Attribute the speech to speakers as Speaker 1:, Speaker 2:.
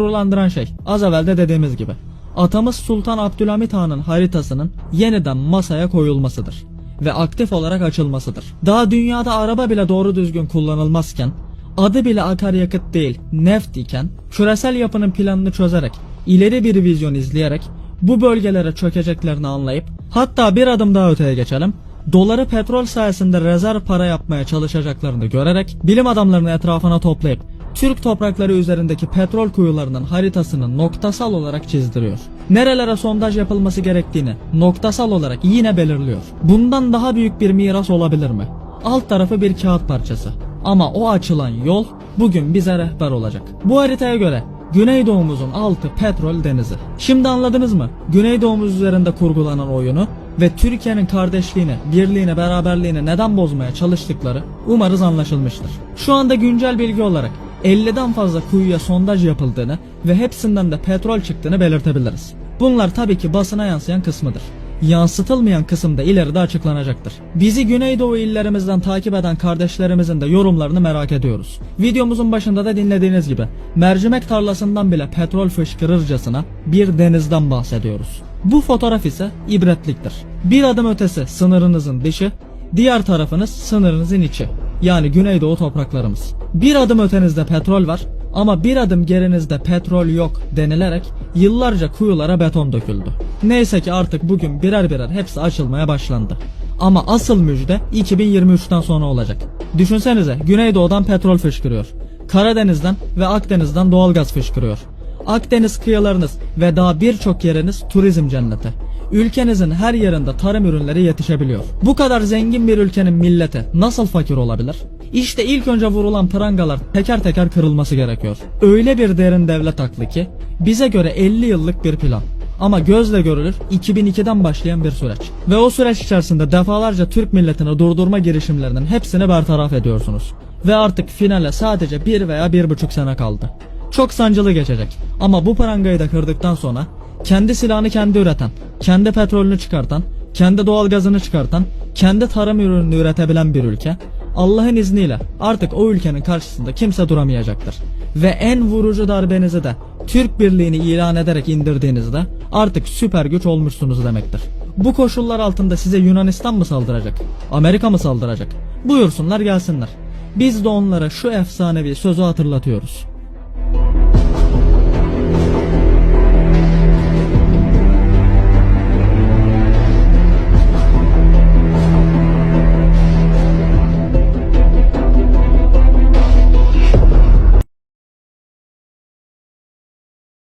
Speaker 1: gururlandıran şey az evvel de dediğimiz gibi atamız Sultan Abdülhamit Han'ın haritasının yeniden masaya koyulmasıdır ve aktif olarak açılmasıdır. Daha dünyada araba bile doğru düzgün kullanılmazken adı bile akaryakıt değil neft iken küresel yapının planını çözerek ileri bir vizyon izleyerek bu bölgelere çökeceklerini anlayıp hatta bir adım daha öteye geçelim doları petrol sayesinde rezerv para yapmaya çalışacaklarını görerek bilim adamlarını etrafına toplayıp Türk toprakları üzerindeki petrol kuyularının haritasını noktasal olarak çizdiriyor. Nerelere sondaj yapılması gerektiğini noktasal olarak yine belirliyor. Bundan daha büyük bir miras olabilir mi? Alt tarafı bir kağıt parçası. Ama o açılan yol bugün bize rehber olacak. Bu haritaya göre Güneydoğumuzun altı petrol denizi. Şimdi anladınız mı? Güneydoğumuz üzerinde kurgulanan oyunu ve Türkiye'nin kardeşliğini, birliğini, beraberliğini neden bozmaya çalıştıkları umarız anlaşılmıştır. Şu anda güncel bilgi olarak 50'den fazla kuyuya sondaj yapıldığını ve hepsinden de petrol çıktığını belirtebiliriz. Bunlar tabii ki basına yansıyan kısmıdır. Yansıtılmayan kısım da ileride açıklanacaktır. Bizi Güneydoğu illerimizden takip eden kardeşlerimizin de yorumlarını merak ediyoruz. Videomuzun başında da dinlediğiniz gibi mercimek tarlasından bile petrol fışkırırcasına bir denizden bahsediyoruz. Bu fotoğraf ise ibretliktir. Bir adım ötesi sınırınızın dışı, diğer tarafınız sınırınızın içi. Yani Güneydoğu topraklarımız. Bir adım ötenizde petrol var ama bir adım gerinizde petrol yok denilerek yıllarca kuyulara beton döküldü. Neyse ki artık bugün birer birer hepsi açılmaya başlandı. Ama asıl müjde 2023'ten sonra olacak. Düşünsenize Güneydoğu'dan petrol fışkırıyor. Karadeniz'den ve Akdeniz'den doğalgaz fışkırıyor. Akdeniz kıyılarınız ve daha birçok yeriniz turizm cenneti. Ülkenizin her yerinde tarım ürünleri yetişebiliyor. Bu kadar zengin bir ülkenin milleti nasıl fakir olabilir? İşte ilk önce vurulan prangalar teker teker kırılması gerekiyor. Öyle bir derin devlet aklı ki bize göre 50 yıllık bir plan. Ama gözle görülür 2002'den başlayan bir süreç. Ve o süreç içerisinde defalarca Türk milletini durdurma girişimlerinin hepsini bertaraf ediyorsunuz. Ve artık finale sadece bir veya bir buçuk sene kaldı. Çok sancılı geçecek. Ama bu prangayı da kırdıktan sonra kendi silahını kendi üreten, kendi petrolünü çıkartan, kendi doğalgazını çıkartan, kendi tarım ürününü üretebilen bir ülke Allah'ın izniyle artık o ülkenin karşısında kimse duramayacaktır. Ve en vurucu darbenizi de Türk birliğini ilan ederek indirdiğinizde artık süper güç olmuşsunuz demektir. Bu koşullar altında size Yunanistan mı saldıracak? Amerika mı saldıracak? Buyursunlar gelsinler. Biz de onlara şu efsanevi sözü hatırlatıyoruz.